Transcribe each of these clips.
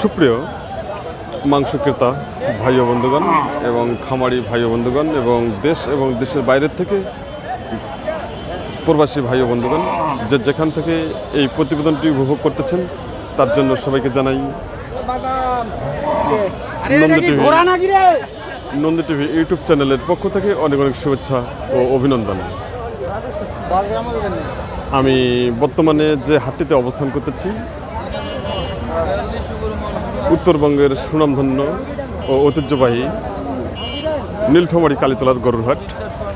সুপ্রিয় মাংস ক্রেতা ভাই বন্ধুগণ এবং খামারি ভাই বন্ধুগণ এবং দেশ এবং দেশের বাইরের থেকে প্রবাসী ভাই বন্ধুগণ, যে যেখান থেকে এই প্রতিবেদনটি উপভোগ করতেছেন, তার জন্য সবাইকে জানাই নন্দ টিভি ইউটিউব চ্যানেলের পক্ষ থেকে অনেক অনেক শুভেচ্ছা ও অভিনন্দন। আমি বর্তমানে যে হাটটিতে অবস্থান করতেছি উত্তরবঙ্গের সুনামধন্য ও ঐতিহ্যবাহী নীলফামারী কালীতলার গরুর হাট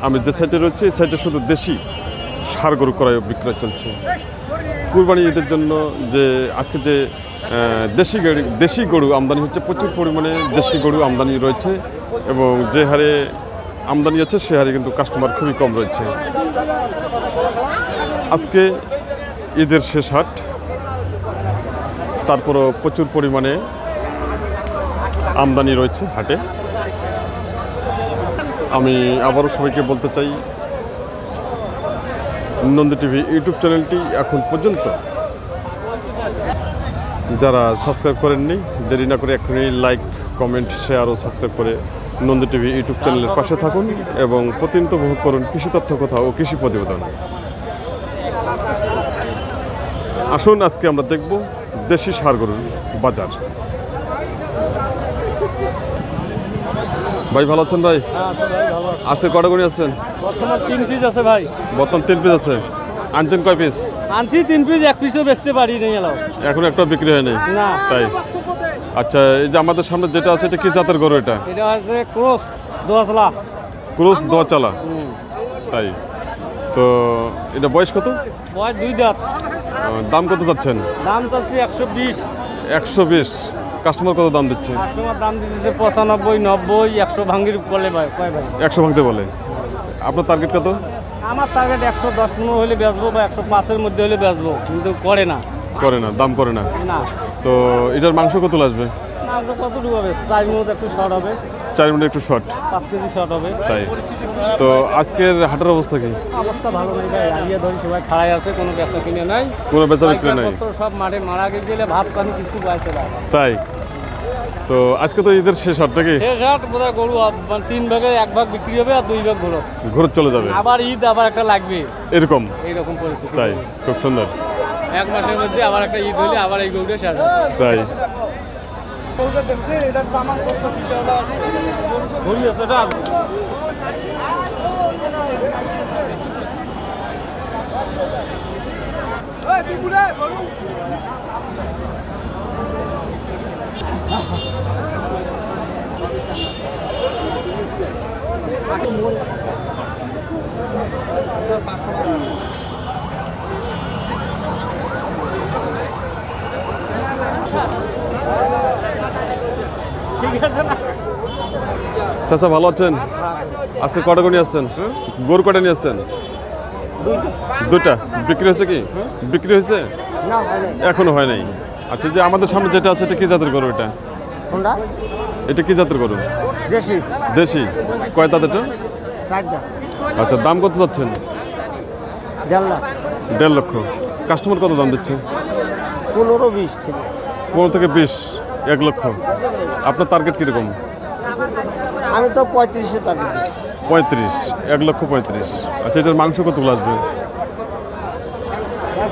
আমি যে সাইটে রয়েছি, এই সাইটে শুধু দেশি সার গরু ক্রয় বিক্রয় চলছে। কুরবানি ঈদের জন্য যে, আজকে যে দেশি গরু দেশি গরু আমদানি হচ্ছে, প্রচুর পরিমাণে দেশি গরু আমদানি রয়েছে এবং যে হারে আমদানি আছে, সে হারে কিন্তু কাস্টমার খুবই কম রয়েছে। আজকে ঈদের শেষ হাট। তারপরও প্রচুর পরিমাণে আমদানি রয়েছে হাটে। আমি আবারও সবাইকে বলতে চাই, নন্দী টিভি ইউটিউব চ্যানেলটি এখন পর্যন্ত যারা সাবস্ক্রাইব করেননি, দেরি না করে এখনই লাইক কমেন্ট শেয়ার ও সাবস্ক্রাইব করে নন্দী টিভি ইউটিউব চ্যানেলের পাশে থাকুন এবং প্রতিনিয়ত উপভোগ করুন কৃষি তথ্য কথা ও কৃষি প্রতিবেদন। আসুন, আজকে আমরা দেখব দেশি সার গরুর বাজার। ভাই ভালো আছেন ভাই? আজকে কটা গরু আছেন বর্তমান তিন পিস আছে ভাই। বর্তমান তিন পিস আছে। আনছেন কয় পিস আনছি তিন পিস এক পিসও বেচতে পারি নাই এলাও। এখন একটা বিক্রি হয়নি না। তাই। আচ্ছা এই যে আমাদের সামনে যেটা আছে এটা কি জাতের গরু এটা? এটা হচ্ছে ক্রস দোয়াশলা ক্রুশ দোয়া চালা তাই। তো এটা বয়স কত? বয়স দুই দাঁত। দাম কত যাচ্ছেন? দাম চাচ্ছি একশো বিশ। একশো বিশ। কাস্টমার কত দাম দিচ্ছে? কাস্টমার দাম দিতেছে পঁচানব্বই নব্বই একশো ভাঙ্গির বলে ভাই কয় ভাই? একশো ভাঙতে বলে। আপনার টার্গেট কত? আমার টার্গেট একশো দশ পনেরো হলে বেচবো বা একশো পাঁচের মধ্যে হলে বেচবো কিন্তু করে না। করে না দাম করে না। না। তো এটার মাংস কত আসবে? মাংস কতটুকু হবে? চার মিনিট একটু শর্ট হবে। চার মিনিট একটু শর্ট পাঁচ কেজি শর্ট হবে। তাই। তো আজকের হাটের অবস্থা কি? অবস্থা ভালো নেই ভাই আলিয়া ধরি সবাই খাড়াই আছে কোনো বেচা কিনে নাই। কোনো বেচা বিক্রি নাই? পাইকারপত্র সব মাঠে মারা গেলে ভাত পানি কিছু পাইছে তাই। তো আজকে তো ঈদের শেষ হাট নাকি? শেষ হাট বোধহয় গরু আব- মানে তিন ভাগে এক ভাগ বিক্রি হবে আর দুই ভাগ ঘুরে চলে যাবে। আবার ঈদ আবার একটা লাগবে। এরকম? এইরকম পরিস্থিতি। তাই খুব সুন্দর। এক মাসের মধ্যে আবার একটা ঈদ হলে আবার এই গরুটা শেষ হবে। তাই আছে এটা চাচা ভালো আছেন? আজকে কটা করে নিয়ে আসছেন? গরু কটা নিয়ে আসছেন? দুটা বিক্রি হয়েছে কি? বিক্রি হয়েছে? এখনও হয় নাই। আচ্ছা যে আমাদের সামনে যেটা আছে এটা কি জাতের গরু এটা? কোনটা? এটা কি জাতের গরু? দেশি। দেশি। কয় দাঁত এটা? আচ্ছা দাম কত যাচ্ছেন? দেড় লাখ। দেড় লক্ষ। কাস্টমার কত দাম দিচ্ছে? পনেরো বিশ পনেরো থেকে বিশ এক লক্ষ। আপনার টার্গেট কীরকম? আমি তো পঁয়ত্রিশে টাকা পঁয়ত্রিশ এক লক্ষ পঁয়ত্রিশ। আচ্ছা এটার মাংস কতগুলো আসবে?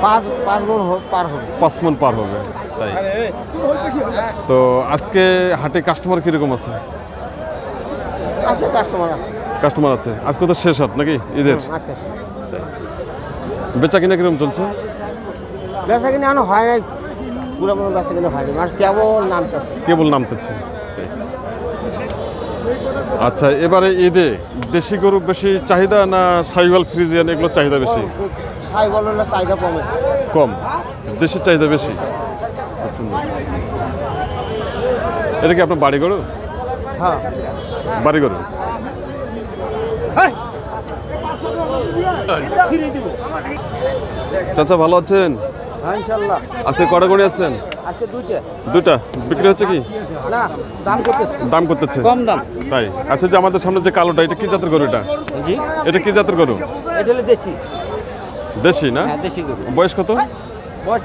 পাঁচ পাঁচ হোক পার হবে। পাঁচ মন পার হবে। তাই? তো আজকে হাটে কাস্টমার কীরকম আছে? আছে কাস্টমার আছে। কাস্টমার আছে। আজকে তো শেষ হাট নাকি ঈদের? বেচা কিনা কীরকম চলছে? বেচা কিনে এখনও হয় নাই। পুরো কোনো বেচা কিনে হয়নি মাস কেবল নামতেছে। কেবল নামতেছে। আচ্ছা এবারে ঈদে দেশি গরু বেশি চাহিদা না সাইওয়াল ফ্রিজিয়ান? এগুলো চাহিদা বেশি? সাই বললে চাহিদা কমে। কম। দেশের চাহিদা বেশি। এটা কি আপনার বাড়ি গরু? হ্যাঁ। বাড়ি গরু। চাচা ভালো আছেন? হ্যাঁ আজকে কটা গড়ে আছেন? দুটা বিক্রি হচ্ছে কি? দাম করতেছে। কম দাম। তাই। আচ্ছা যে আমাদের সামনে যে কালোটা এটা কি জাতের গরু এটা? এটা কি জাতের গরু? এটা হলো দেশি। দেশি না? হ্যাঁ দেশি গরু। বয়স কত? বয়স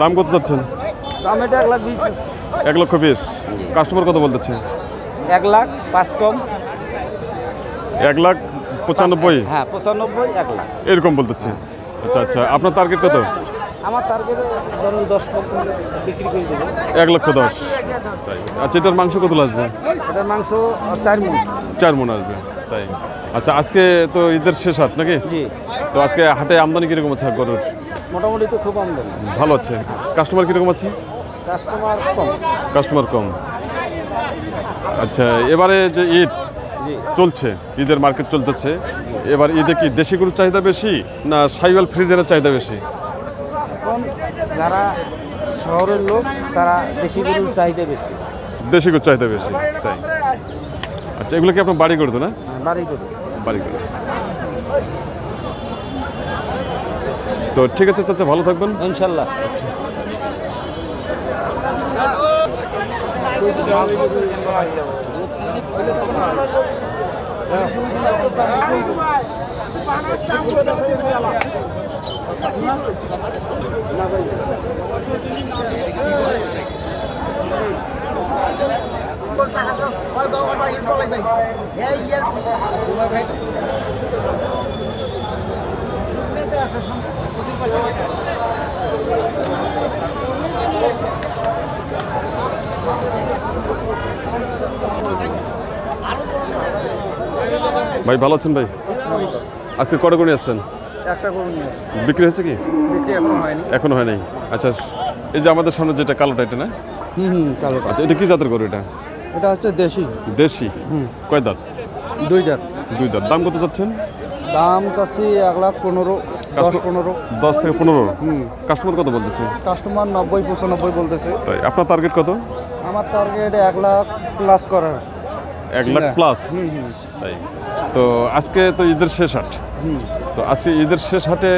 দাম কত যাচ্ছেন দাম এটা এক লাখ বিশ। এক লক্ষ বিশ। কাস্টমার কত বলতেছে? এক লাখ পাঁচ কম। এক লাখ পঁচানব্বই? হ্যাঁ পঁচানব্বই এক লাখ। এরকম বলতেছে। আচ্ছা আচ্ছা। আপনার টার্গেট কত? আমার টার্গেটে ধরুন দশ বিক্রি করে দেবো। এক লক্ষ দশ। তাই। আচ্ছা এটার মাংস কত আসবে এটার মাংস চার মন। চার মন আসবে। তাই। আচ্ছা আজকে তো ঈদের শেষ হাট নাকি? জি। তো আজকে হাটে আমদানি কীরকম আছে গরুর? মোটামুটি তো খুব আমদানি। ভালো আছে কাস্টমার কীরকম আছে? কাস্টমার কম। কাস্টমার কম। আচ্ছা এবারে যে ঈদ চলছে ঈদের মার্কেট চলতেছে এবার ঈদে কি দেশি গরুর চাহিদা বেশি না সাইওয়াল ফ্রিজের চাহিদা বেশি? যারা শহরের লোক তারা দেশি গরুর চাহিদা বেশি। দেশি গরুর চাহিদা বেশি তাই। আচ্ছা এগুলো কি আপনার বাড়ি করে তো না? বাড়ি গরু। বাড়ি করে তো ঠিক আছে চাচা ভালো থাকবেন। ইনশাল্লাহ। ভাই ভালো আছেন ভাই? আজকে কটা গুণে আসছেন? একটা বিক্রি হয়েছে কি? এখন হয় নাই আচ্ছা এই যে আমাদের সামনে যেটা কালোটা এটা না? হুম হুম কালো আচ্ছা এটা কি জাতের গরু এটা? এটা হচ্ছে দেশি। দেশি? কয় দাঁত? দুই দাঁত। দুই দাঁত। দাম কত চাচ্ছেন? দাম চাচ্ছি এক লাখ পনেরো দশ পনেরো। দশ থেকে পনেরো? কাস্টমার কত বলতেছে? কাস্টমার নব্বই পঁচানব্বই বলতেছে। তাই আপনার টার্গেট কত? আমার টার্গেট এক লাখ প্লাস করার। এক লাখ। প্লাস তাই। তো আজকে তো ঈদের শেষ হাট। তো আজকে ঈদের শেষ হাটে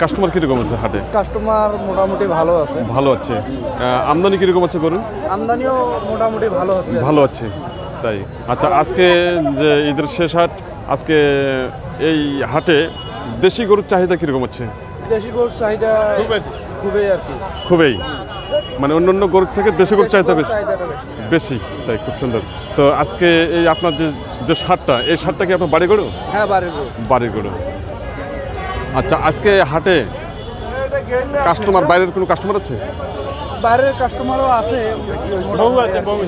কাস্টমার কীরকম আছে হাটে? কাস্টমার মোটামুটি ভালো আছে। ভালো আছে। আমদানি কীরকম আছে গরু আমদানিও মোটামুটি ভালো হচ্ছে। ভালো আছে তাই। আচ্ছা আজকে যে ঈদের শেষ হাট আজকে এই হাটে দেশি গরুর চাহিদা কীরকম আছে? দেশি গরুর চাহিদা খুবই আর কি। খুবই। মানে অন্য অন্য গরুর থেকে দেশি গরুর চাহিদা বেশি। বেশি বেশি তাই খুব সুন্দর। তো আজকে এই আপনার যে যে সারটা এই সারটা কি আপনার বাড়ি গরু? হ্যাঁ বাড়ির গরু। বাড়ির গরু। আচ্ছা আজকে হাটে কাস্টমার বাইরের কোনো কাস্টমার আছে? বাইরের কাস্টমারও আছে। বহু আছে বহু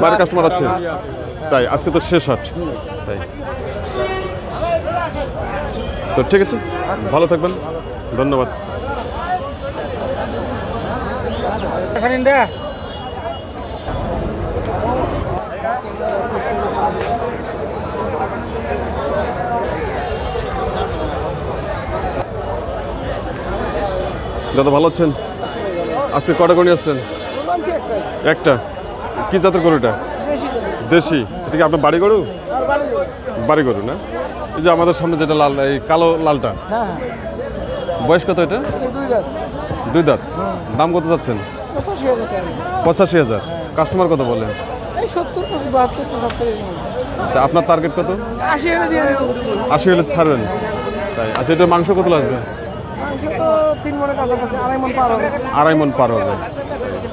বাইরের কাস্টমার আছে। তাই আজকে তো শেষ হাট তাই। তো ঠিক আছে ভালো থাকবেন ধন্যবাদ। দাদা ভালো আছেন? আজকে কটা গণি আসছেন? একটা। কি জাতের গরু এটা? দেশি। এটা কি আপনার বাড়ি গরু? বাড়ি গরু না? এই যে আমাদের সামনে যেটা লাল এই কালো লালটা। হ্যাঁ। বয়স কত এটা? দুই দাঁত। দাম কত যাচ্ছেন? পঁচাশি হাজার। কাস্টমার কত বলেন আচ্ছা আপনার টার্গেট কত? আশি হলে ছাড়বেন। তাই আচ্ছা এটা মাংস কত আসবে? আড়াই মন পার হবে।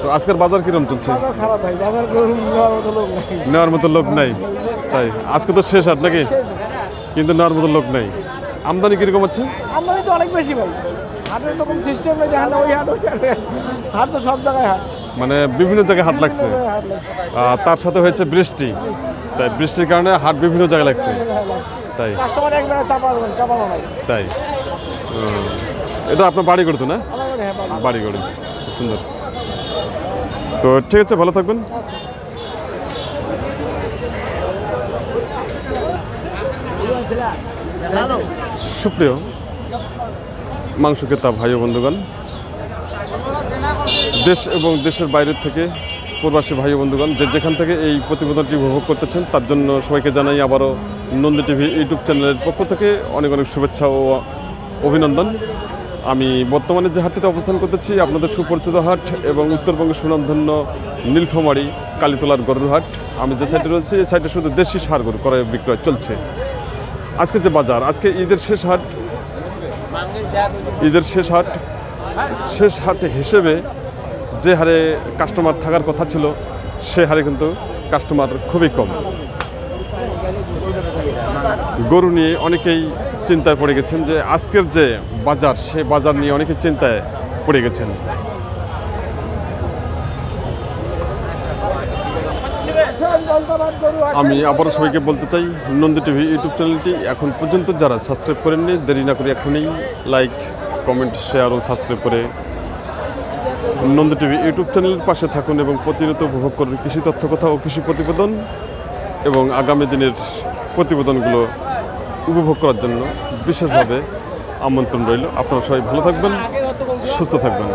তো আজকের বাজার কিরম চলছে? নেওয়ার মতো লোক নাই। তাই আজকে তো শেষ হাট নাকি? কিন্তু নেওয়ার মতো লোক নাই। আমদানি কীরকম আছে আমদানি তো অনেক বেশি ভাই। হাটের তখন সিস্টেম নেই ওই হাট ওই হাটে হাট তো সব জায়গায় হাট। মানে বিভিন্ন জায়গায় হাট লাগছে। আর তার সাথে হয়েছে বৃষ্টি। তাই বৃষ্টির কারণে হাট বিভিন্ন জায়গায় লাগছে। তাই। কাস্টমার এক জায়গায় চাপানো নাই তাই। এটা আপনার বাড়ি করতো না? হ্যাঁ বাড়ি। করে সুন্দর। তো ঠিক আছে ভালো থাকবেন। সুপ্রিয় মাংস ক্রেতা ভাই বন্ধুগণ। দেশ এবং দেশের বাইরের থেকে প্রবাসী ভাই বন্ধুগণ, যে যেখান থেকে এই প্রতিবেদনটি উপভোগ করতেছেন, তার জন্য সবাইকে জানাই আবারও নন্দী টিভি ইউটিউব চ্যানেলের পক্ষ থেকে অনেক অনেক শুভেচ্ছা ও অভিনন্দন। আমি বর্তমানে যে হাটটিতে অবস্থান করতেছি, আপনাদের সুপরিচিত হাট এবং উত্তরবঙ্গের সুনামধন্য নীলফামারী কালীতলার গরুর হাট। আমি যে সাইডে রয়েছি, এই সাইডে শুধু দেশি সার গরু ক্রয় বিক্রয় চলছে। আজকে যে বাজার, আজকে ঈদের শেষ হাট ঈদের শেষ হাট শেষ হাট হিসেবে যে হারে কাস্টমার থাকার কথা ছিল, সে হারে কিন্তু কাস্টমার খুবই কম। গরু নিয়ে অনেকেই চিন্তায় পড়ে গেছেন যে আজকের যে বাজার, সে বাজার নিয়ে অনেকে চিন্তায় পড়ে গেছেন। আমি আবারও সবাইকে বলতে চাই, নন্দী টিভি ইউটিউব চ্যানেলটি এখন পর্যন্ত যারা সাবস্ক্রাইব করেননি, দেরি না করে এখনই লাইক কমেন্ট শেয়ার ও সাবস্ক্রাইব করে নন্দী টিভি ইউটিউব চ্যানেলের পাশে থাকুন এবং প্রতিনিয়ত উপভোগ করুন কৃষি তথ্য, কথা ও কৃষি প্রতিবেদন এবং আগামী দিনের প্রতিবেদনগুলো উপভোগ করার জন্য বিশেষভাবে আমন্ত্রণ রইল। আপনারা সবাই ভালো থাকবেন, সুস্থ থাকবেন।